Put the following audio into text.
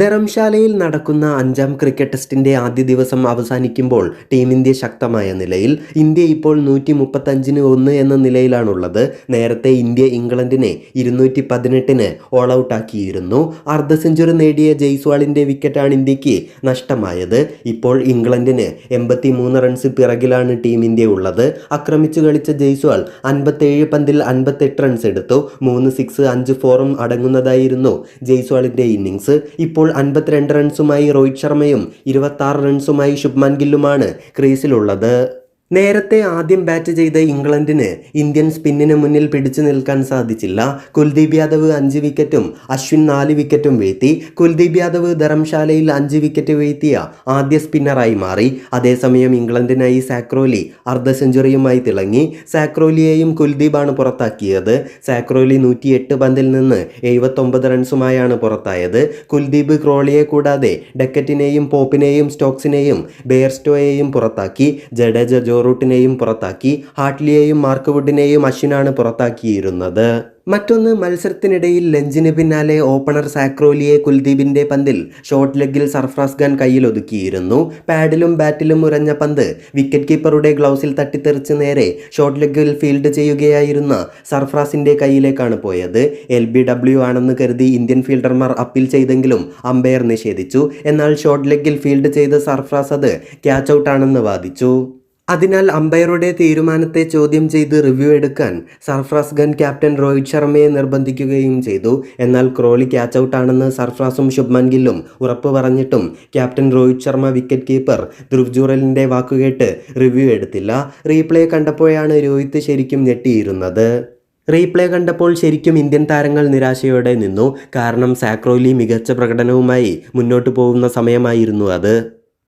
ധർമ്മശാലയിൽ നടക്കുന്ന അഞ്ചാം ക്രിക്കറ്റ് ടെസ്റ്റിന്റെ ആദ്യ ദിവസം അവസാനിക്കുമ്പോൾ ടീം ഇന്ത്യ ശക്തമായ നിലയിൽ ഇന്ത്യ ഇപ്പോൾ നൂറ്റി മുപ്പത്തഞ്ചിന് ഒന്ന് എന്ന നിലയിലാണുള്ളത്. നേരത്തെ ഇന്ത്യ ഇംഗ്ലണ്ടിനെ ഇരുന്നൂറ്റി പതിനെട്ടിന് ഓൾ ഔട്ടാക്കിയിരുന്നു അർദ്ധ സെഞ്ചുറി നേടിയ ജയ്സ്വാളിന്റെ വിക്കറ്റാണ് ഇന്ത്യയ്ക്ക് നഷ്ടമായത്. ഇപ്പോൾ ഇംഗ്ലണ്ടിന് എൺപത്തി മൂന്ന് റൺസ് പിറകിലാണ് ടീം ഇന്ത്യ ഉള്ളത്. ആക്രമിച്ചു കളിച്ച ജയ്സ്വാൾ അൻപത്തേഴ് പന്തിൽ അൻപത്തെട്ട് റൺസ് എടുത്തു. മൂന്ന് സിക്സ് അഞ്ച് ഫോറും അടങ്ങുന്നതായിരുന്നു ജയ്സ്വാളിന്റെ ഇന്നിങ്സ് ഇപ്പോൾ അൻപത്തിരണ്ട് റൺസുമായി രോഹിത് ശർമ്മയും ഇരുപത്തി റൺസുമായി ശുഭ്മാൻ ഗില്ലുമാണ് ക്രീസിലുള്ളത്. നേരത്തെ ആദ്യം ബാറ്റ് ചെയ്ത ഇംഗ്ലണ്ടിന് ഇന്ത്യൻ സ്പിന്നിന് മുന്നിൽ പിടിച്ചു നിൽക്കാൻ സാധിച്ചില്ല. കുൽദീപ് യാദവ് അഞ്ച് വിക്കറ്റും അശ്വിൻ നാല് വിക്കറ്റും വീഴ്ത്തി. കുൽദീപ് യാദവ് ധർമ്മശാലയിൽ അഞ്ച് വിക്കറ്റ് വീഴ്ത്തിയ ആദ്യ സ്പിന്നറായി മാറി. അതേസമയം ഇംഗ്ലണ്ടിനായി സാക്രോലി അർദ്ധ സെഞ്ചുറിയുമായി തിളങ്ങി. സാക്രോലിയെയും കുൽദീപാണ് പുറത്താക്കിയത്. സാക്രോലി നൂറ്റി എട്ട് പന്തിൽ നിന്ന് എഴുപത്തൊമ്പത് റൺസുമായാണ് പുറത്തായത്. കുൽദീപ് ക്രോളിയെ കൂടാതെ ഡക്കറ്റിനെയും പോപ്പിനെയും സ്റ്റോക്സിനെയും ബെയർസ്റ്റോയെയും പുറത്താക്കി. ജഡേജ ജോറൂട്ടിനെയും പുറത്താക്കി ഹാട്ട്ലിയെയും മാർക്ക് വുഡിനെയും അശ്വിനാണ് പുറത്താക്കിയിരുന്നത്. മറ്റൊന്ന് മത്സരത്തിനിടയിൽ ലഞ്ചിന് പിന്നാലെ ഓപ്പണർ സാക്രോലിയെ കുൽദീപിന്റെ പന്തിൽ ഷോർട്ട് ലെഗിൽ സർഫ്രാസ് ഖാൻ കയ്യിൽ ഒതുക്കിയിരുന്നു പാഡിലും ബാറ്റിലും ഉരഞ്ഞ പന്ത് വിക്കറ്റ് കീപ്പറുടെ ഗ്ലൗസിൽ തട്ടിത്തെറിച്ച് നേരെ ഷോർട്ട് ലെഗിൽ ഫീൽഡ് ചെയ്യുകയായിരുന്ന സർഫ്രാസിന്റെ കയ്യിലേക്കാണ് പോയത്. എൽ ബി ഡബ്ല്യു ആണെന്ന് കരുതി ഇന്ത്യൻ ഫീൽഡർമാർ അപ്പീൽ ചെയ്തെങ്കിലും അമ്പയർ നിഷേധിച്ചു. എന്നാൽ ഷോർട്ട് ലെഗിൽ ഫീൽഡ് ചെയ്ത സർഫ്രാസ് അത് ക്യാച്ച് ഔട്ടാണെന്ന് വാദിച്ചു. അതിനാൽ അമ്പയറുടെ തീരുമാനത്തെ ചോദ്യം ചെയ്ത് റിവ്യൂ എടുക്കാൻ സർഫ്രാസ് ഗൺ ക്യാപ്റ്റൻ രോഹിത് ശർമ്മയെ നിർബന്ധിക്കുകയും ചെയ്തു. എന്നാൽ ക്രോളി ക്യാച്ച് ഔട്ടാണെന്ന് സർഫ്രാസും ശുഭ്മാൻ ഗില്ലും ഉറപ്പ് പറഞ്ഞിട്ടും captain Rohit Sharma wicket keeper Dhruv ജൂറലിന്റെ വാക്കുകേട്ട് റിവ്യൂ എടുത്തില്ല. റീപ്ലേ കണ്ടപ്പോഴാണ് രോഹിത് ശരിക്കും ഞെട്ടിയിരുന്നത്. റീപ്ലേ കണ്ടപ്പോൾ ശരിക്കും ഇന്ത്യൻ താരങ്ങൾ നിരാശയോടെ നിന്നു. കാരണം സാക്രോലി മികച്ച പ്രകടനവുമായി മുന്നോട്ട് പോകുന്ന സമയമായിരുന്നു അത്.